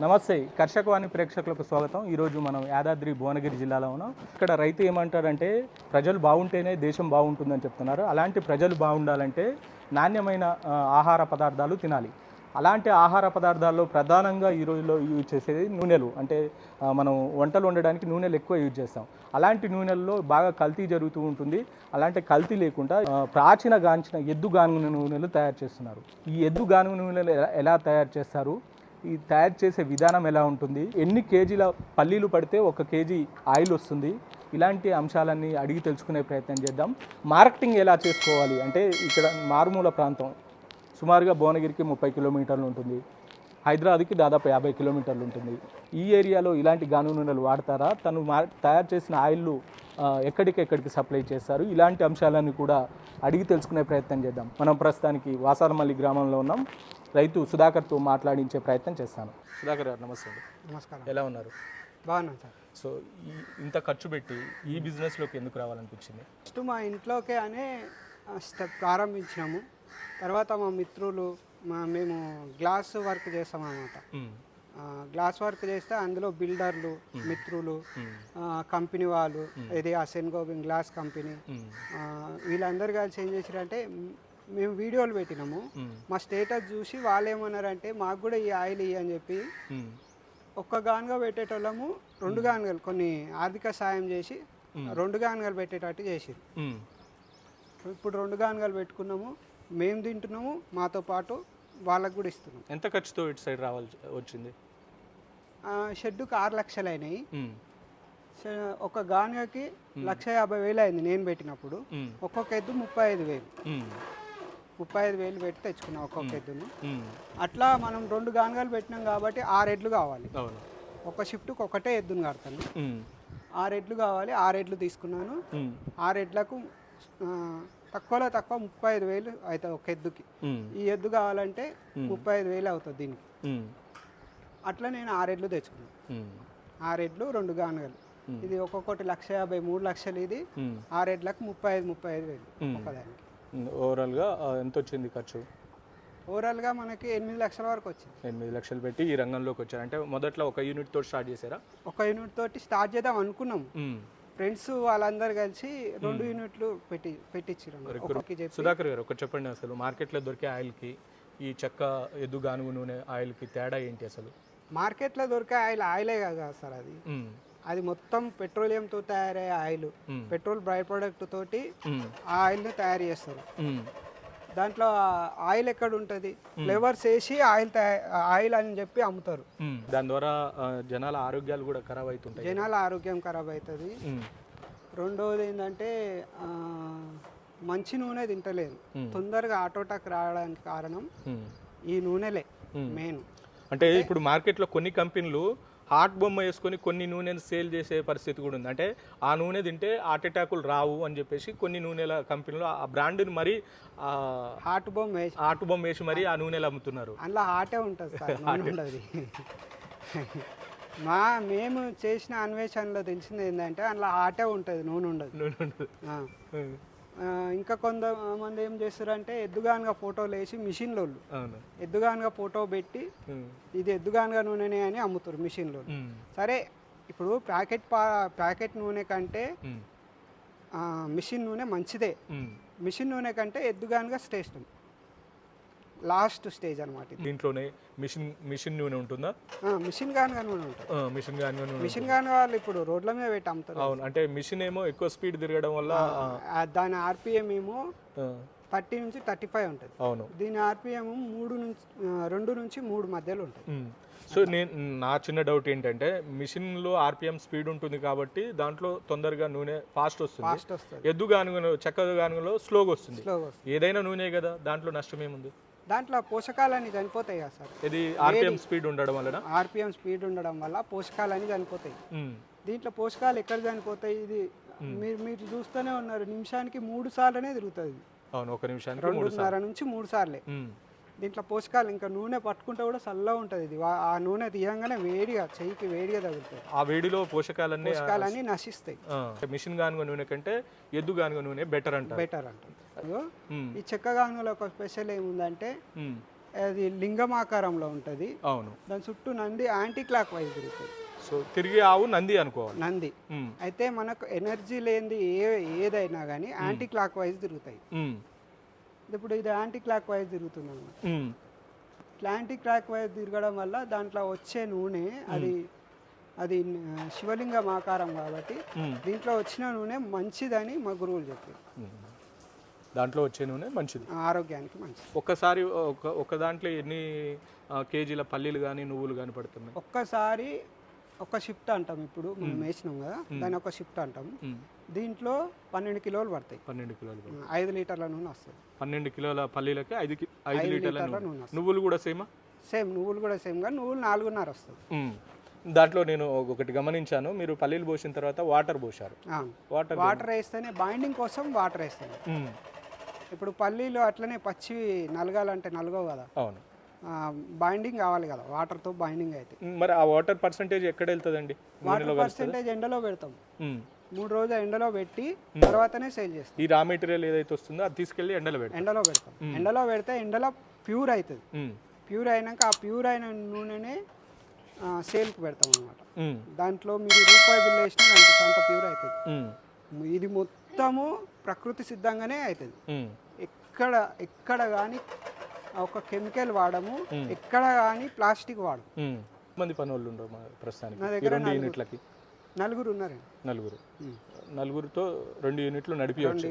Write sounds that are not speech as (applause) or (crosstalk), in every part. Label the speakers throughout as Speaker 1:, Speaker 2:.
Speaker 1: నమస్తే కర్షకవాణి ప్రేక్షకులకు స్వాగతం. ఈరోజు మనం యాదాద్రి భువనగిరి జిల్లాలో ఉన్నాం. ఇక్కడ రైతు ఏమంటారంటే ప్రజలు బాగుంటేనే దేశం బాగుంటుందని చెప్తున్నారు. అలాంటి ప్రజలు బాగుండాలంటే నాణ్యమైన ఆహార పదార్థాలు తినాలి. అలాంటి ఆహార పదార్థాల్లో ప్రధానంగా ఈ రోజుల్లో యూజ్ చేసేది నూనెలు. అంటే మనం వంటలు వండడానికి నూనెలు ఎక్కువ యూజ్ చేస్తాం. అలాంటి నూనెల్లో బాగా కల్తీ జరుగుతూ ఉంటుంది. అలాంటి కల్తీ లేకుండా ప్రాచీన గాంచిన ఎద్దు గానుగ నూనెలు తయారు చేస్తున్నారు. ఈ ఎద్దు గానుగ నూనెలు ఎలా- ఎలా తయారు చేస్తారు? ఈ తయారు చేసే విధానం ఎలా ఉంటుంది? ఎన్ని కేజీల పల్లీలు పడితే ఒక కేజీ ఆయిల్ వస్తుంది? ఇలాంటి అంశాలన్నీ అడిగి తెలుసుకునే ప్రయత్నం చేద్దాం. మార్కెటింగ్ ఎలా చేసుకోవాలి? అంటే ఇక్కడ మారుమూల ప్రాంతం సుమారుగా భువనగిరికి ముప్పై కిలోమీటర్లు ఉంటుంది. హైదరాబాద్కి దాదాపు యాభై కిలోమీటర్లు ఉంటుంది. ఈ ఏరియాలో ఇలాంటి గాను నూనెలు వాడతారా? తను మా తయారు చేసిన ఆయిల్లు ఎక్కడికెక్కడికి సప్లై చేస్తారు? ఇలాంటి అంశాలన్నీ కూడా అడిగి తెలుసుకునే ప్రయత్నం చేద్దాం. మనం ప్రస్తుతానికి వాసారమల్లి గ్రామంలో ఉన్నాం. రైతు సుధాకర్తో మాట్లాడించే ప్రయత్నం చేస్తాను. సుధాకర్ గారు నమస్తే అండి.
Speaker 2: నమస్కారం.
Speaker 1: ఎలా ఉన్నారు?
Speaker 2: బాగున్నాను సార్.
Speaker 1: సో ఈ ఇంత ఖర్చు పెట్టి ఈ బిజినెస్లోకి ఎందుకు రావాలనిపించింది?
Speaker 2: ఫస్ట్ మా ఇంట్లోకే అనే స్టెప్ ప్రారంభించినాము. తర్వాత మా మిత్రులు మా మేము గ్లాస్ వర్క్ చేస్తాం అన్నమాట
Speaker 1: మ్మ్.
Speaker 2: ఆ, గ్లాస్ వర్క్ చేస్తే అందులో బిల్డర్లు మిత్రులు కంపెనీ వాళ్ళు ఇది ఆ సెన్గోబిన్ గ్లాస్ కంపెనీ వీళ్ళందరూ కలిసి ఏం చేశారంటే మ్, మేము వీడియోలు పెట్టినాము. మా స్టేటస్ చూసి వాళ్ళు ఏమన్నారంటే మాకు కూడా ఈ ఆయిల్ ఇయ్యి అని చెప్పి. ఒక్క గానుగా పెట్టేటోళ్ళము రెండు గానుగలు కొన్ని ఆర్థిక సాయం చేసి రెండు గానుగలు పెట్టేటట్టు
Speaker 1: మ్మ్.
Speaker 2: ఇప్పుడు రెండు గానుగలు పెట్టుకున్నాము మేము తింటున్నాము మాతో పాటు వాళ్ళకు కూడా ఇస్తున్నాం
Speaker 1: ఎంత ఖర్చుతో ఇటు సైడ్ రావాల్సి వచ్చింది
Speaker 2: షెడ్డుకి ఆరు లక్షలు అయినాయి ఒక గానుగకి లక్ష యాభై వేలు అయింది నేను పెట్టినప్పుడు. ఒక్కొక్క ఎద్దు ముప్పై ఐదు వేలు. ముప్పై ఐదు వేలు పెట్టి తెచ్చుకున్నాం ఒక్కొక్క ఎద్దును. అట్లా మనం రెండు గానుగలు పెట్టినాం కాబట్టి ఆరు ఎడ్లు కావాలి ఒక షిఫ్ట్కి ఒకటే ఎద్దును కడతాను
Speaker 1: మ్మ్.
Speaker 2: ఆరు ఎడ్లు కావాలి ఆరు ఎడ్లు తీసుకున్నాను
Speaker 1: మ్మ్.
Speaker 2: ఆరు ఎడ్లకు ఆ, తక్కువలో తక్కువ ముప్పై ఐదు వేలు అవుతుంది ఒక ఎద్దుకి. ఈ ఎద్దు కావాలంటే ముప్పై ఐదు వేలు అవుతుంది దీనికి. అట్లా నేను ఆరెడ్లు తెచ్చుకున్నాను. ఆరెడ్లు రెండు గానుగలు ఇది ఒక్కొక్కటి లక్ష యాభై మూడు లక్షలు ఇది. ఆరెడ్లకు ముప్పై ఐదు ముప్పై ఐదు వేలు ఒకదానికి.
Speaker 1: ఓవరాల్గా ఎంత వచ్చింది ఖర్చు?
Speaker 2: ఓవరాల్గా మనకి ఎనిమిది లక్షల వరకు వచ్చింది.
Speaker 1: ఎనిమిది లక్షలు పెట్టి ఈ రంగంలోకి వచ్చారు. అంటే మొదట్లో ఒక యూనిట్ తోటి స్టార్ట్ చేశారా?
Speaker 2: ఒక యూనిట్ తోటి స్టార్ట్ చేద్దాం అనుకున్నాం. ఫ్రెండ్స్ వాళ్ళందరూ కలిసి రెండు యూనిట్లు పెట్టి పెట్టించారు
Speaker 1: సుధాకర్ గారు ఒకటి చెప్పండి అసలు. మార్కెట్లో దొరికే ఆయిల్కి ఈ చెక్క ఎద్దు గానుగు నూనె ఆయిల్కి తేడా ఏంటి అసలు?
Speaker 2: మార్కెట్లో దొరికే ఆయిల్ ఆయిలే కదా సార్ అది. అది మొత్తం పెట్రోలియంతో తయారయ్యే ఆయిల్. పెట్రోల్ బై ప్రోడక్ట్ తోటి. ఆ ఆయిల్ని తయారు చేస్తారు. దాంట్లో ఆయిల్ ఎక్కడ ఉంటుంది ఫ్లేవర్స్ వేసి ఆయిల్ ఆయిల్ అని చెప్పి అమ్ముతారు
Speaker 1: మ్మ్. దాని ద్వారా జనాల ఆరోగ్యాలు కూడా ఖరాబ్ అవుతుంటాయి
Speaker 2: జనాల ఆరోగ్యం ఖరాబ్ అవుతుంది. రెండవది ఏంటంటే మంచి నూనె తింటలేదు. తొందరగా ఆటోటాక్ రావడానికి కారణం. ఈ నూనెలే. మెయిన్
Speaker 1: అంటే ఇప్పుడు మార్కెట్లో కొన్ని కంపెనీలు హార్ట్ బొమ్మ వేసుకొని కొన్ని నూనెను సేల్ చేసే పరిస్థితి కూడా ఉంది. అంటే ఆ నూనె తింటే హార్ట్ అటాకులు రావు అని చెప్పేసి కొన్ని నూనెల కంపెనీలు ఆ బ్రాండ్ని మరీ
Speaker 2: హార్ట్ బొమ్మ వేసి
Speaker 1: హార్ట్ బొమ్మ వేసి మరీ ఆ నూనెలు అమ్ముతున్నారు.
Speaker 2: అందులో హార్టే ఉంటుంది మా మేము చేసిన అన్వేషణలో తెలిసింది ఏంటంటే అందులో హార్టే ఉంటుంది నూనె ఉండదు.
Speaker 1: నూనె ఉండదు.
Speaker 2: ఇంకా కొంతమంది ఏం చేస్తారంటే ఎద్దుగానుగా ఫోటోలు వేసి మిషన్లో ఎద్దుగానుగా ఫోటో పెట్టి. ఇది ఎద్దుగానుగా నూనెనే అని అమ్ముతారు మిషన్లో. సరే ఇప్పుడు ప్యాకెట్ పా ప్యాకెట్ నూనె కంటే మిషన్ నూనె మంచిదే. మిషన్ నూనె కంటే ఎద్దుగానుగా శ్రేష్టం లాస్ట్ స్టేజ్ అనమాట
Speaker 1: దీంట్లోనే మిషన్ మిషన్ నూనె ఉంటుందా?
Speaker 2: మిషన్ గానుగా నూనె ఉంటుంది.
Speaker 1: మిషన్ కానీ నూనె
Speaker 2: మిషన్ గానుగా వాళ్ళు ఇప్పుడు రోడ్ల మీద పెట్టి అమ్ముతారు.
Speaker 1: అవును అంటే మిషన్ ఏమో ఎక్కువ స్పీడ్ తిరగడం వల్ల
Speaker 2: దాని ఆర్పిఎం ఏమో థర్టీ నుంచి థర్టీ ఫైవ్ ఉంటుంది.
Speaker 1: అవును.
Speaker 2: దీని ఆర్పిఎం మూడు నుంచి రెండు నుంచి మూడు మధ్యలో ఉంటుంది.
Speaker 1: సో నేను నా చిన్న డౌట్ ఏంటంటే మిషన్లో ఆర్పిఎం స్పీడ్ ఉంటుంది కాబట్టి దాంట్లో తొందరగా నూనె ఫాస్ట్ వస్తుంది.
Speaker 2: ఫాస్ట్ వస్తుంది.
Speaker 1: ఎద్దు గానుగలో చెక్క గానుగలో స్లోగా వస్తుంది. ఏదైనా నూనె కదా దాంట్లో నష్టం ఏముంది?
Speaker 2: దాంట్లో పోషకాలన్నీ చనిపోతాయి కదా సార్?
Speaker 1: ఇది ఆర్పిఎం స్పీడ్ ఉండడం వలన
Speaker 2: ఆర్పిఎం స్పీడ్ ఉండడం వల్ల పోషకాలన్నీ చనిపోతాయి. దీంట్లో పోషకాలు ఎక్కడ చనిపోతాయి? ఇది మీరు మీరు చూస్తూనే ఉన్నారు. నిమిషానికి మూడు సార్లనే తిరుగుతుంది ఇది.
Speaker 1: అవును ఒక నిమిషానికి మూడు
Speaker 2: రెండున్నర నుంచి మూడు సార్లే. దీంట్లో పోషకాలు ఇంకా నూనె పట్టుకుంటే కూడా చల్లగా ఉంటుంది ఇది. ఆ నూనె తీయంగానే వేడిగా చెయ్యికి వేడిగా తగులుతుంది
Speaker 1: ఆ వేడిలో పోషకాలన్నీ
Speaker 2: పోషకాలన్నీ నశిస్తాయి.
Speaker 1: మిషన్ గానుగ నూనె కంటే ఎద్దు గానుగ నూనె బెటర్ అంటారు.
Speaker 2: బెటర్
Speaker 1: మ్మ్.
Speaker 2: ఈ చెక్క గానుగలో ఒక స్పెషల్ ఏముందంటే. అది లింగం ఆకారంలో ఉంటుంది.
Speaker 1: అవును.
Speaker 2: దాని చుట్టూ నంది యాంటీ క్లాక్ వైజ్ తిరుగుతుంది.
Speaker 1: సో తిరిగి ఆవు నంది అనుకోవాలి.
Speaker 2: నంది. అయితే మనకు ఎనర్జీ లేనిది ఏ ఏదైనా కానీ యాంటీ క్లాక్ వైజ్ తిరుగుతాయి ఇప్పుడు ఇది యాంటీ క్లాక్ వైజ్ తిరుగుతుంది అన్నమాట
Speaker 1: ఉమ్,
Speaker 2: యాంటీ క్లాక్ వైజ్ తిరగడం వల్ల దాంట్లో వచ్చే నూనె అది అది శివలింగం ఆకారం కాబట్టి దీంట్లో వచ్చిన నూనె మంచిదని మా గురువులు చెప్పారు.
Speaker 1: దాంట్లో వచ్చే నూనె మంచిది.
Speaker 2: ఆరోగ్యానికి మంచిది.
Speaker 1: ఒక్కసారి ఒక ఒక దాంట్లో ఎన్ని కేజీల పల్లీలు కానీ నువ్వులు కానీ పడుతున్నాయి
Speaker 2: ఒక్కసారి ఒక షిఫ్ట్ అంటాం ఇప్పుడు మనం వేసినాం కదా దాన్ని ఒక షిఫ్ట్ అంటాం. దీంట్లో పన్నెండు కిలోలు పడతాయి.
Speaker 1: పన్నెండు కిలోలు.
Speaker 2: ఐదు లీటర్ల నూనె వస్తుంది.
Speaker 1: పన్నెండు కిలోల పల్లీలకి ఐదు ఐదు లీటర్ల నూనె. నువ్వులు కూడా సేమా?
Speaker 2: సేమ్ నువ్వులు కూడా సేమ్గా నువ్వులు నాలుగున్నర వస్తుంది.
Speaker 1: దాంట్లో నేను ఒకటి గమనించాను. మీరు పల్లీలు పోసిన తర్వాత వాటర్ పోశారు.
Speaker 2: అవును.
Speaker 1: వాటర్
Speaker 2: వాటర్ వేస్తేనే బైండింగ్ కోసం వాటర్ వేస్తాను. ఇప్పుడు పల్లీలు అట్లనే పచ్చి నలగాలంటే నలగవు కదా.
Speaker 1: అవును.
Speaker 2: బైండింగ్ కావాలి కదా వాటర్తో బైండింగ్ అయితే.
Speaker 1: మరి ఆ వాటర్ పర్సంటేజ్ ఎక్కడ వెళ్తుందండి?
Speaker 2: వాటర్ పర్సెంటేజ్ ఎండలో పెడతాం. మూడు రోజులు ఎండలో పెట్టి తర్వాతనే సేల్ చేస్తాం.
Speaker 1: ఈ రా మెటీరియల్ ఏదైతే వస్తుందో అది తీసుకెళ్ళి ఎండలో పెడతాం.
Speaker 2: ఎండలో పెడతాం. ఎండలో పెడితే ఎండలో ప్యూర్ అవుతుంది. ప్యూర్ అయినాక ఆ ప్యూర్ అయిన నూనెనే సేల్కి పెడతాం అనమాట దాంట్లో మీరు రూపాయి బిల్ వేసినా దానికి అంత ప్యూర్ అవుతుంది. ఇది మొత్తము ప్రకృతి సిద్ధంగానే అవుతుంది. ఎక్కడ ఎక్కడ కానీ ఒక కెమికల్ వాడము ఎక్కడ కానీ ప్లాస్టిక్ వాడము.
Speaker 1: మంది పని వాళ్ళు ఉండరు మా ప్రస్తుతానికి. రెండు యూనిట్లకి.
Speaker 2: నలుగురు ఉన్నారండి.
Speaker 1: నలుగురు. నలుగురితో రెండు యూనిట్లు నడిపించవచ్చు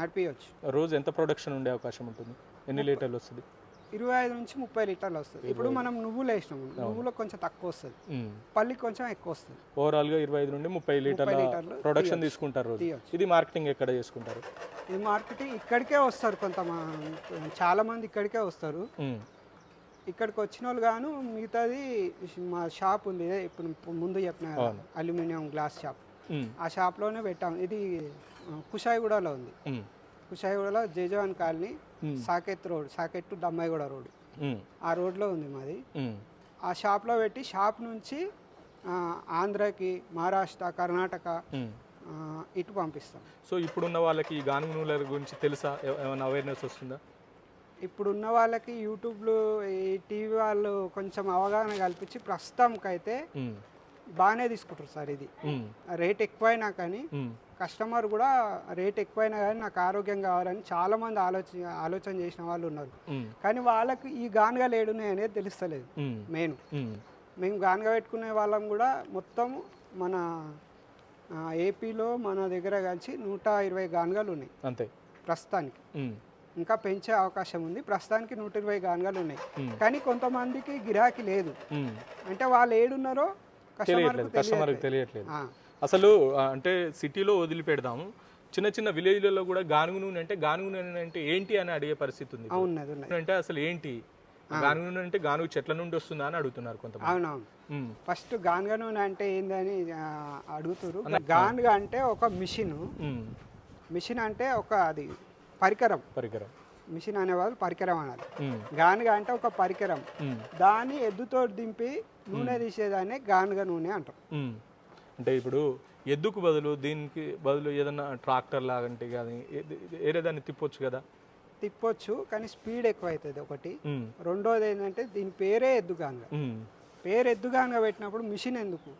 Speaker 2: నడిపించవచ్చు
Speaker 1: రోజు ఎంత ప్రొడక్షన్ ఉండే అవకాశం ఉంటుంది? ఎన్ని లీటర్లు వస్తుంది?
Speaker 2: ఇరవై ఐదు నుంచి ముప్పై లీటర్లు వస్తుంది. ఇప్పుడు మనం నువ్వులు వేసినాము నువ్వులో కొంచెం తక్కువ వస్తుంది. పల్లి కొంచెం ఎక్కువ వస్తుంది.
Speaker 1: ఓవరాల్గా ఇరవై ఐదు నుండి ముప్పై లీటర్ల ప్రొడక్షన్ తీసుకుంటారు. ఇది మార్కెటింగ్ ఎక్కడ చేసుకుంటారు?
Speaker 2: ఈ మార్కెటింగ్ ఇక్కడికే వస్తారు కొంత చాలా మంది ఇక్కడికే వస్తారు. ఇక్కడికి వచ్చిన వాళ్ళు గాను మిగతాది మా షాప్ ఉంది. ఇదే ఇప్పుడు ముందు చెప్పిన అల్యూమినియం గ్లాస్ షాప్ ఆ షాప్లోనే పెట్టాం ఇది కుషాయిగూడలో ఉంది. కుషాయిగూడలో Jai Jawan colony. Saket road Saket to Dammaiguda road. ఆ రోడ్లో ఉంది మాది. ఆ షాప్లో పెట్టి షాప్ నుంచి ఆంధ్రాకి మహారాష్ట్ర కర్ణాటక ఇటు పంపిస్తాం.
Speaker 1: సో ఇప్పుడున్న వాళ్ళకి ఈ గానుగ నూనెల గురించి తెలుసా? ఏమైనా అవేర్నెస్ వస్తుందా?
Speaker 2: ఇప్పుడు ఉన్న వాళ్ళకి యూట్యూబ్లో ఈ టీవీ వాళ్ళు కొంచెం అవగాహన కల్పించి ప్రస్తుతంకైతే
Speaker 1: ఉమ్,
Speaker 2: బాగానే తీసుకుంటారు సార్ ఇది. రేట్ ఎక్కువైనా కానీ కస్టమర్ కూడా రేట్ ఎక్కువైనా కానీ నాకు ఆరోగ్యం కావాలని చాలామంది ఆలోచన ఆలోచన చేసిన వాళ్ళు ఉన్నారు. కానీ వాళ్ళకి ఈ గానుగలు ఏడున్నాయి అనేది తెలుస్తలేదు. మెయిన్. మేము గానుగ పెట్టుకునే వాళ్ళం కూడా మొత్తం మన ఏపీలో మన దగ్గర కలిసి నూట ఇరవై గానుగలు ఉన్నాయి.
Speaker 1: అంతే.
Speaker 2: ప్రస్తుతానికి. ఇంకా పెంచే అవకాశం ఉంది. ప్రస్తుతానికి నూట ఇరవై గానుగలు ఉన్నాయి. కానీ కొంతమందికి గిరాకీ లేదు. అంటే వాళ్ళు ఏడున్నారో కస్టమర్కు
Speaker 1: కస్టమర్కి తెలియట్లేదు. అసలు అంటే సిటీలో వదిలిపెడదాము. చిన్న చిన్న విలేజ్లలో కూడా గానుగు నూనె అంటే గానుగు నూనె అంటే ఏంటి అని అడిగే పరిస్థితి ఉంది అంటే అసలు ఏంటి? గానుగు నూనె అంటే గానుగు చెట్ల నుండి వస్తుందా అని అడుగుతున్నారు కొంతమంది.
Speaker 2: అవునవును. ఫస్ట్ గానుగ నూనె అంటే ఏందని అడుగుతారు గానుగ అంటే ఒక మిషన్. మిషన్ అంటే ఒక అది పరికరం.
Speaker 1: పరికరం.
Speaker 2: మిషన్ అనేవాళ్ళు పరికరం అనాలి. గానుగ అంటే ఒక పరికరం. దాన్ని ఎద్దుతో దింపి నూనె తీసేదాన్ని గానుగ నూనె అంటాం
Speaker 1: ఉమ్. అంటే ఇప్పుడు ఎద్దుకు బదులు దీనికి బదులు ఏదన్నా ట్రాక్టర్ లాగంటే కానీ ఏరే దాన్ని తిప్పొచ్చు కదా?
Speaker 2: తిప్పొచ్చు కానీ స్పీడ్ ఎక్కువ అవుతుంది ఒకటి రెండోది ఏంటంటే దీని పేరే ఎద్దు గానుగ
Speaker 1: ఉమ్,
Speaker 2: పేరు ఎద్దు గానుగ పెట్టినప్పుడు మిషన్ ఎందుకు.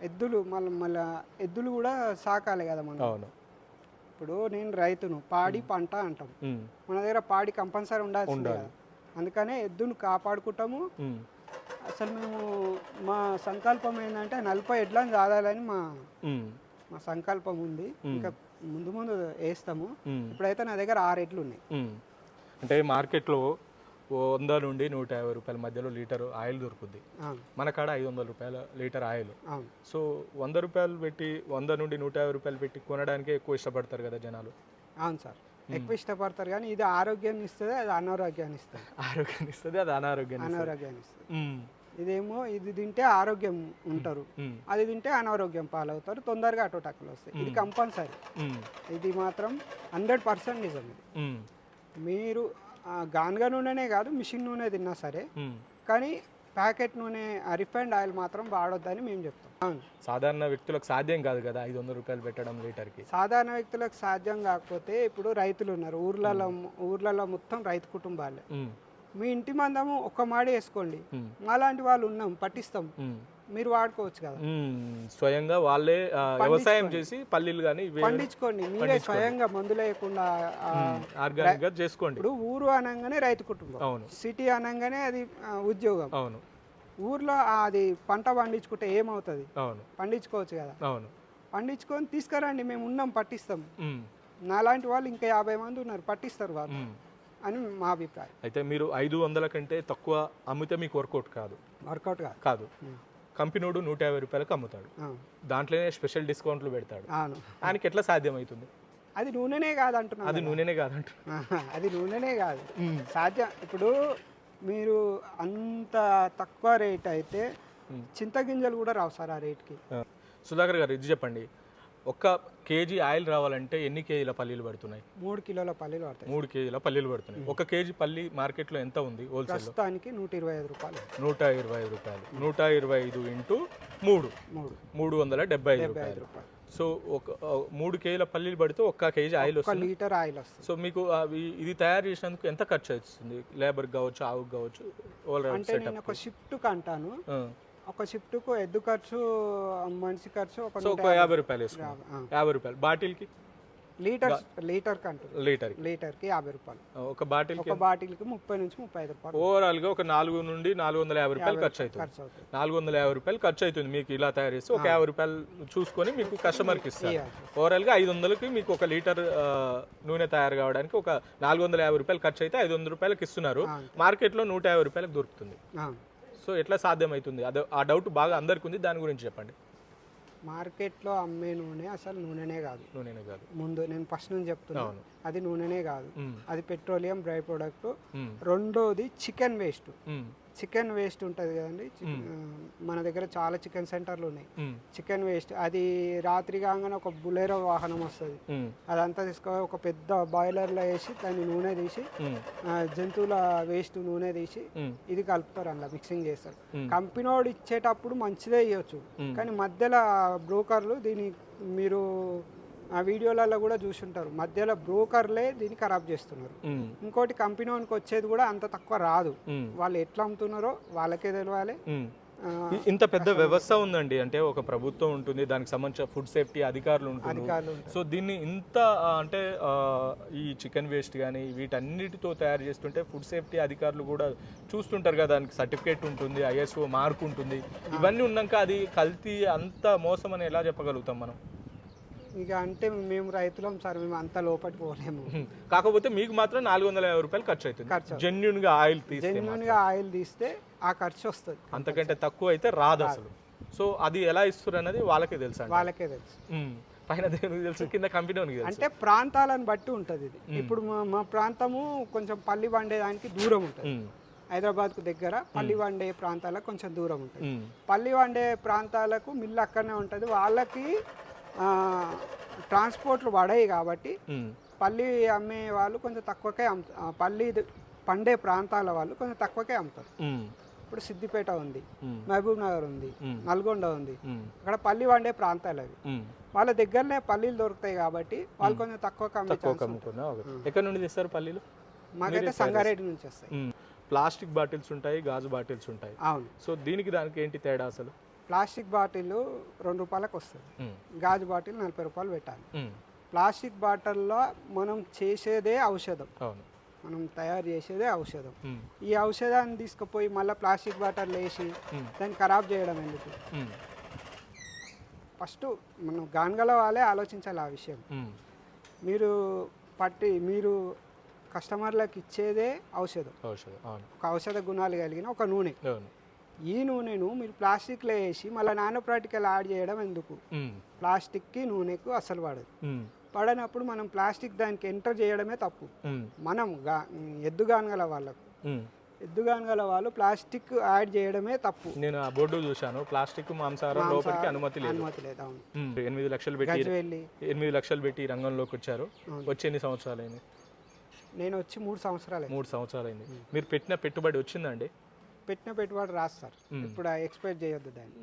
Speaker 2: ఎద్దులు మళ్ళీ మళ్ళీ ఎద్దులు కూడా సాకాలి కదా మనం. ఇప్పుడు నేను రైతును పాడి పంట అంటాం. మన దగ్గర పాడి కంపల్సరీ ఉండాల్సిందే కదా. అందుకనే ఎద్దును కాపాడుకుంటాము. అసలు మేము మా సంకల్పం ఏంటంటే నలభై ఎడ్లను చాలాలని మా మా సంకల్పం ఉంది. ఇంకా ముందు ముందు వేస్తాము. ఇప్పుడైతే నా దగ్గర ఆరు ఎడ్లు ఉన్నాయి.
Speaker 1: అంటే మార్కెట్లో వంద నుండి నూట యాభై రూపాయల మధ్యలో లీటర్ ఆయిల్ దొరుకుద్ది. మన కాడ ఐదు వందల రూపాయల లీటర్ ఆయిల్. సో వంద రూపాయలు పెట్టి వంద నుండి నూట యాభై రూపాయలు పెట్టి కొనడానికే ఎక్కువ ఇష్టపడతారు కదా జనాలు?
Speaker 2: అవును సార్. ఎక్కువ ఇష్టపడతారు కానీ ఇది ఆరోగ్యాన్ని ఇస్తుంది అది అనారోగ్యాన్ని ఇస్తుంది.
Speaker 1: ఆరోగ్యాన్ని ఇస్తుంది అది అనారోగ్యాన్ని.
Speaker 2: అనారోగ్యాన్ని ఇస్తుంది. ఇదేమో ఇది తింటే ఆరోగ్యం ఉంటారు. అది తింటే అనారోగ్యం పాలవుతారు. తొందరగా అటోటాకులు వస్తాయి. ఇది కంపల్సరీ. ఇది మాత్రం హండ్రెడ్ పర్సెంట్ నిజం ఇది. మీరు గానుగ నూనెనే కాదు మిషన్ నూనె తిన్నా సరే కానీ ప్యాకెట్ నూనె రిఫైండ్ ఆయిల్ మాత్రం వాడొద్దని మేము చెప్తాం.
Speaker 1: సాధారణ వ్యక్తులకు సాధ్యం కాదు కదా ఐదు వందల రూపాయలు పెట్టడం లీటర్కి.
Speaker 2: సాధారణ వ్యక్తులకు సాధ్యం కాకపోతే ఇప్పుడు రైతులు ఉన్నారు. ఊర్లలో ఊర్లలో మొత్తం రైతు కుటుంబాలే. మీ ఇంటి మందము ఒక్క మాడి వేసుకోండి. మాలాంటి వాళ్ళు ఉన్నాం పట్టిస్తాం. మీరు వాడుకోవచ్చు కదా.
Speaker 1: స్వయంగా వాళ్ళే వ్యవసాయం చేసి పల్లీలు కానీ
Speaker 2: పండించుకోండి. మీరే స్వయంగా మందు లేకుండా ఆ,
Speaker 1: ఆర్గానిక్గా చేసుకోండి.
Speaker 2: ఇప్పుడు ఊరు అనగానే రైతు కుటుంబం.
Speaker 1: అవును.
Speaker 2: సిటీ అనగానే అది ఉద్యోగం.
Speaker 1: అవును.
Speaker 2: ఊర్లో అది పంట పండించుకుంటే ఏమవుతుంది?
Speaker 1: అవును.
Speaker 2: పండించుకోవచ్చు కదా.
Speaker 1: అవును.
Speaker 2: పండించుకొని తీసుకురండి మేము ఉన్నాం పట్టిస్తాం. నాలాంటి వాళ్ళు ఇంకా యాభై మంది ఉన్నారు పట్టిస్తారు వాళ్ళు. అని మా అభిప్రాయం.
Speaker 1: అయితే మీరు ఐదు వందల కంటే తక్కువ అమ్మితే మీకు వర్కౌట్ కాదు.
Speaker 2: వర్కౌట్ కాదు.
Speaker 1: కంపెనీడు నూట యాభై రూపాయలకు అమ్ముతాడు. దాంట్లోనే స్పెషల్ డిస్కౌంట్లు పెడతాడు. ఆయనకి ఎట్లా సాధ్యమవుతుంది?
Speaker 2: అది నూనెనే కాదు అంటున్నాను
Speaker 1: అది నూనెనే కాదంట
Speaker 2: ఆహా, అది నూనెనే కాదు. సాధ్యం. ఇప్పుడు మీరు అంత తక్కువ రేట్ అయితే చింతగింజలు కూడా రావు సార్ ఆ రేట్కి.
Speaker 1: సుధాకర్ గారు ఇది చెప్పండి. ఒక్క కేజీ ఆయిల్ రావాలంటే ఎన్ని కేజీల పల్లీలు పడుతున్నాయి?
Speaker 2: మూడు కిలోల పల్లీలు పడతాయి.
Speaker 1: మూడు కేజీల పల్లీలు పడుతున్నాయి. ఒక కేజీ పల్లి మార్కెట్లో ఎంత ఉంది హోల్సేల్లో?
Speaker 2: ప్రస్తుతానికి నూట ఇరవై ఐదు రూపాయలు.
Speaker 1: నూట ఇరవై ఐదు రూపాయలు. నూట ఇరవై ఐదు ఇంటూ మూడు.
Speaker 2: మూడు.
Speaker 1: మూడు వందల డెబ్బై ఐదు రూపాయలు. సో ఒక మూడు కేజీల పల్లీలు పడితే ఒక్క కేజీ ఆయిల్
Speaker 2: ఒక
Speaker 1: వస్తుంది.
Speaker 2: లీటర్ ఆయిల్ వస్తుంది.
Speaker 1: సో మీకు అవి ఇది తయారు చేసినందుకు ఎంత ఖర్చు అవుతుంది? లేబర్ కావచ్చు ఆవుకు కావచ్చు
Speaker 2: అంటే నేను ఒక షిఫ్ట్కి అంటాను ఒక షిఫ్ట్కు ఎద్దు ఖర్చు మనిషి ఖర్చు ఒక
Speaker 1: సో
Speaker 2: నూట
Speaker 1: ఒక యాభై రూపాయలు వేసుకున్నాం. యాభై రూపాయలు. బాటిల్కి?
Speaker 2: లీటర్ లీటర్కి అంటుంది
Speaker 1: లీటర్కి.
Speaker 2: లీటర్కి యాభై రూపాయలు.
Speaker 1: ఒక బాటిల్కి
Speaker 2: ఒక బాటిల్కి ముప్పై నుంచి ముప్పై ఐదు రూపాయలు.
Speaker 1: ఓవరాల్గా ఒక నాలుగు నుండి నాలుగు వందల యాభై రూపాయలు ఖర్చు అవుతుంది. నాలుగు వందల యాభై రూపాయలు ఖర్చు అవుతుంది మీకు ఇలా తయారు చేస్తే. ఒక యాభై రూపాయలు చూసుకొని మీకు కస్టమర్కి ఇస్తారు.
Speaker 2: ఇయ్యాలి.
Speaker 1: ఓవరాల్గా ఐదు వందలకి మీకు ఒక లీటర్ నూనె తయారు కావడానికి ఒక నాలుగు వందల యాభై రూపాయలు ఖర్చు అయితే ఐదు వందల రూపాయలకి ఇస్తున్నారు.
Speaker 2: ఆ.
Speaker 1: మార్కెట్లో నూట యాభై రూపాయలకు దొరుకుతుంది. సో ఎట్లా సాధ్యమవుతుంది అదే ఆ డౌట్ బాగా అందరికి ఉంది దాని గురించి చెప్పండి
Speaker 2: మార్కెట్లో అమ్మే నూనె అసలు నూనెనే కాదు
Speaker 1: నూనెనే కాదు
Speaker 2: ముందు నేను ఫస్ట్ నుంచి చెప్తున్నా
Speaker 1: అవును.
Speaker 2: అది నూనెనే కాదు. అది పెట్రోలియం డ్రై ప్రొడక్ట్. రెండోది చికెన్ వేస్ట్. చికెన్ వేస్ట్ ఉంటుంది కదండి మన దగ్గర చాలా చికెన్ సెంటర్లు ఉన్నాయి. చికెన్ వేస్ట్ అది రాత్రి కాగానే ఒక బులెరో వాహనం వస్తుంది. అదంతా తీసుకొని ఒక పెద్ద బాయిలర్లో వేసి దాన్ని నూనె తీసి జంతువుల వేస్ట్ నూనె తీసి. ఇది కలుపుతారు అందులో మిక్సింగ్ చేస్తారు. కంపెనీ వాడు ఇచ్చేటప్పుడు మంచిదే ఇవ్వచ్చు. కానీ మధ్యలో బ్రోకర్లు దీని మీరు ఆ వీడియోలలో కూడా చూసుంటారు. మధ్యలో బ్రోకర్లే దీన్ని ఖరాబ్ చేస్తున్నారు. ఇంకోటి కంపెనీ వానికి వచ్చేది కూడా అంత తక్కువ రాదు. వాళ్ళు ఎట్లా అమ్ముతున్నారో వాళ్ళకే తెలియాలి
Speaker 1: ఇంత పెద్ద వ్యవస్థ ఉందండి. అంటే ఒక ప్రభుత్వం ఉంటుంది దానికి సంబంధించిన ఫుడ్ సేఫ్టీ అధికారులు ఉంటారు. సో దీన్ని ఇంత అంటే ఈ చికెన్ వేస్ట్ కానీ వీటన్నిటితో తయారు చేస్తుంటే ఫుడ్ సేఫ్టీ అధికారులు కూడా చూస్తుంటారు కదా దానికి సర్టిఫికేట్ ఉంటుంది ఐఎస్ఓ మార్క్ ఉంటుంది. ఇవన్నీ ఉన్నాక అది కల్తీ అంత మోసం అని ఎలా చెప్పగలుగుతాం మనం?
Speaker 2: ఇక అంటే మేము రైతులం సార్ మేము అంత లోపలికి పోలేము. (laughs)
Speaker 1: కాకపోతే మీకు మాత్రం నాలుగు వందల యాభై రూపాయలు ఖర్చు అవుతుంది.
Speaker 2: ఖర్చు
Speaker 1: జెన్యున్గా ఆయిల్ తీస్తే
Speaker 2: జెన్యున్గా ఆయిల్ తీస్తే ఆ ఖర్చు వస్తుంది.
Speaker 1: అంతకంటే తక్కువ అయితే రాదు అసలు. సో అది ఎలా ఇస్తారు అన్నది వాళ్ళకే తెలుసు
Speaker 2: వాళ్ళకే తెలుసు.
Speaker 1: పైన దేవునికి తెలుసు కింద కంపెనీ తెలుసు.
Speaker 2: అంటే ప్రాంతాలను బట్టి ఉంటుంది ఇది. ఇప్పుడు మా ప్రాంతము కొంచెం పల్లి వండేదానికి దూరం ఉంటుంది. హైదరాబాద్కు దగ్గర పల్లి వండే ప్రాంతాలకు కొంచెం దూరం ఉంటుంది. పల్లి వండే ప్రాంతాలకు మిల్లు అక్కడనే ఉంటుంది. వాళ్ళకి ట్రాన్స్పోర్ట్లు పడాయి కాబట్టి. పల్లి అమ్మే వాళ్ళు కొంచెం తక్కువకే అమ్ము ఆ, పల్లి పండే ప్రాంతాల వాళ్ళు కొంచెం తక్కువకే అమ్ముతారు. ఇప్పుడు సిద్దిపేట ఉంది. మహబూబ్ నగర్ ఉంది. నల్గొండ ఉంది. అక్కడ పల్లి వండే ప్రాంతాలు అవి. వాళ్ళ దగ్గరనే పల్లీలు దొరుకుతాయి కాబట్టి వాళ్ళు కొంచెం తక్కువ.
Speaker 1: ఎక్కడి నుండి తెస్తారు పల్లీలు
Speaker 2: మాకైతే సంగారెడ్డి నుంచి వస్తాయి.
Speaker 1: ప్లాస్టిక్ బాటిల్స్ ఉంటాయి గాజు బాటిల్స్ ఉంటాయి
Speaker 2: అవును
Speaker 1: సో దీనికి దానికి ఏంటి తేడా అసలు
Speaker 2: ప్లాస్టిక్ బాటిల్ రెండు రూపాయలకు వస్తుంది. గాజు బాటిల్ నలభై రూపాయలు పెట్టాలి. ప్లాస్టిక్ బాటిల్లో మనం చేసేదే ఔషధం మనం తయారు చేసేదే ఔషధం. ఈ ఔషధాన్ని తీసుకుపోయి మళ్ళీ ప్లాస్టిక్ బాటిల్ వేసి. దాన్ని ఖరాబ్ చేయడం ఎందుకు. ఫస్ట్ మనం గాన్గల వాళ్ళే ఆలోచించాలి ఆ విషయం. మీరు పట్టి మీరు కస్టమర్లకు ఇచ్చేదే ఔషధం ఒక ఔషధ గుణాలు కలిగిన ఒక నూనె ఈ నూనెను మీరు ప్లాస్టిక్లో వేసి మళ్ళీ నానో ప్రాక్టికల్ యాడ్ చేయడం ఎందుకు. ప్లాస్టిక్కి నూనెకు అసలు పడదు. పడనప్పుడు మనం ప్లాస్టిక్ దానికి ఎంటర్ చేయడమే తప్పు. మనం గా ఎద్దుగానగల వాళ్ళకు. ఎద్దుగానగల వాళ్ళు ప్లాస్టిక్ యాడ్ చేయడమే తప్పు.
Speaker 1: నేను ఆ బోర్డు చూశాను. ప్లాస్టిక్ మాంసాహారం లోపలికి అనుమతి లేదు.
Speaker 2: అనుమతి లేదు అవును.
Speaker 1: ఎనిమిది లక్షలు పెట్టి ఎనిమిది లక్షలు పెట్టి రంగంలోకి వచ్చారు. వచ్చి ఎన్ని సంవత్సరాలు అయింది
Speaker 2: నేను వచ్చి మూడు సంవత్సరాలు
Speaker 1: మూడు సంవత్సరాలు అయింది మీరు పెట్టిన పెట్టుబడి వచ్చిందండి
Speaker 2: పెట్టిన పెట్టుబడి రాస్తారు. ఇప్పుడు ఎక్స్పెక్ట్ చేయొద్దు దాన్ని.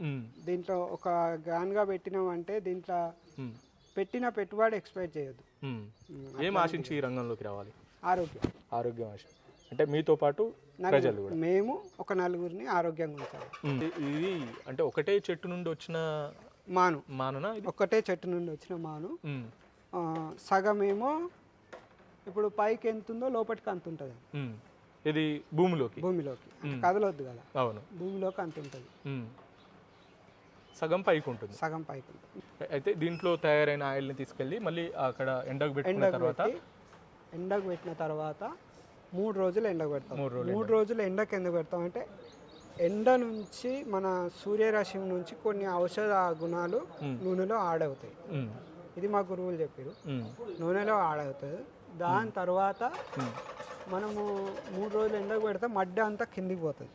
Speaker 2: దీంట్లో ఒక గాన్గా పెట్టినామంటే దీంట్లో
Speaker 1: ఉమ్,
Speaker 2: పెట్టిన పెట్టుబడి ఎక్స్పెక్ట్ చేయొద్దు.
Speaker 1: ఏం ఆశించి ఈ రంగంలోకి రావాలి?
Speaker 2: ఆరోగ్యం.
Speaker 1: ఆరోగ్యం ఆశ అంటే మీతో పాటు ప్రజలు కూడా.
Speaker 2: మేము ఒక నలుగురిని ఆరోగ్యంగా ఉంచాలి.
Speaker 1: ఇది అంటే ఒకటే చెట్టు నుండి వచ్చిన
Speaker 2: మాను.
Speaker 1: మానన ఇది?
Speaker 2: ఒక్కటే చెట్టు నుండి వచ్చిన మాను. సగమేమో ఇప్పుడు పైకి ఎంత ఉందో లోపలికి అంత ఉంటుంది.
Speaker 1: ఇది భూమిలోకి.
Speaker 2: భూమిలోకి. కదలొద్దు కదా.
Speaker 1: అవును.
Speaker 2: భూమిలోకి అంత ఉంటుంది.
Speaker 1: సగం పైకి ఉంటుంది.
Speaker 2: సగం పైకి ఉంటుంది.
Speaker 1: అయితే దీంట్లో తయారైన ఆయిల్ని తీసుకెళ్ళి మళ్ళీ అక్కడ ఎండకు
Speaker 2: ఎండకు
Speaker 1: తర్వాత
Speaker 2: ఎండకు పెట్టిన తర్వాత మూడు రోజులు ఎండకు పెడతాం.
Speaker 1: మూడు రోజులు
Speaker 2: మూడు రోజులు ఎండకు ఎందుకు పెడతాం అంటే ఎండ నుంచి మన సూర్యరశ్మి నుంచి కొన్ని ఔషధ గుణాలు నూనెలో ఆడవుతాయి ఇది మా గురువులు చెప్పారు. నూనెలో ఆడవుతుంది దాని తర్వాత మనము మూడు రోజులు ఎండకు పెడితే మడ్డ అంతా కిందికి పోతుంది.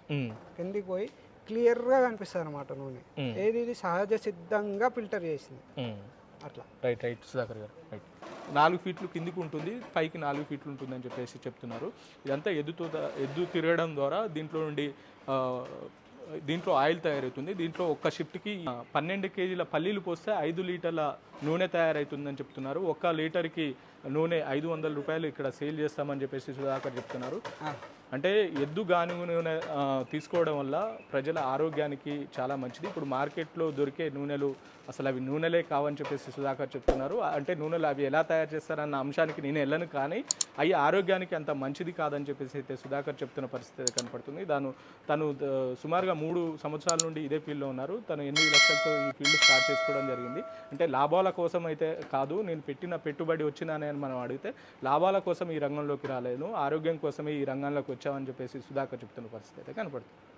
Speaker 2: కిందికి పోయి క్లియర్గా కనిపిస్తుంది అనమాట నూనె. ఏది ఇది సహజ సిద్ధంగా ఫిల్టర్ చేసింది. అట్లా.
Speaker 1: Right right. సుధాకర్ గారు రైట్. నాలుగు ఫీట్లు కిందికి ఉంటుంది పైకి నాలుగు ఫీట్లు ఉంటుంది అని చెప్పేసి చెప్తున్నారు. ఇదంతా ఎద్దుతో ఎద్దు తిరగడం ద్వారా దీంట్లో నుండి దీంట్లో ఆయిల్ తయారవుతుంది. దీంట్లో ఒక్క షిఫ్ట్కి పన్నెండు కేజీల పల్లీలు పోస్తే ఐదు లీటర్ల నూనె తయారవుతుందని చెప్తున్నారు. ఒక్క లీటర్కి నూనె ఐదు వందల రూపాయలు ఇక్కడ సేల్ చేస్తామని చెప్పేసి సుధాకర్ చెప్తున్నారు. అంటే ఎద్దు గానుగ నూనె తీసుకోవడం వల్ల ప్రజల ఆరోగ్యానికి చాలా మంచిది. ఇప్పుడు మార్కెట్లో దొరికే నూనెలు అసలు అవి నూనెలే కావని చెప్పేసి సుధాకర్ చెప్తున్నారు. అంటే నూనెలు అవి ఎలా తయారు చేస్తారన్న అంశానికి నేను వెళ్ళను కానీ అవి ఆరోగ్యానికి అంత మంచిది కాదని చెప్పేసి అయితే సుధాకర్ చెప్తున్న పరిస్థితి అయితే కనపడుతుంది. దాను తను సుమారుగా మూడు సంవత్సరాల నుండి ఇదే ఫీల్డ్లో ఉన్నారు. తను ఎనిమిది లక్షలతో ఈ ఫీల్డ్ స్టార్ట్ చేసుకోవడం జరిగింది. అంటే లాభాల కోసం అయితే కాదు నేను పెట్టిన పెట్టుబడి వచ్చిందని అని మనం అడిగితే లాభాల కోసం ఈ రంగంలోకి రాలేను ఆరోగ్యం కోసమే ఈ రంగంలోకి వచ్చామని చెప్పేసి సుధాకర్ చెప్తున్న పరిస్థితి అయితే కనపడుతుంది.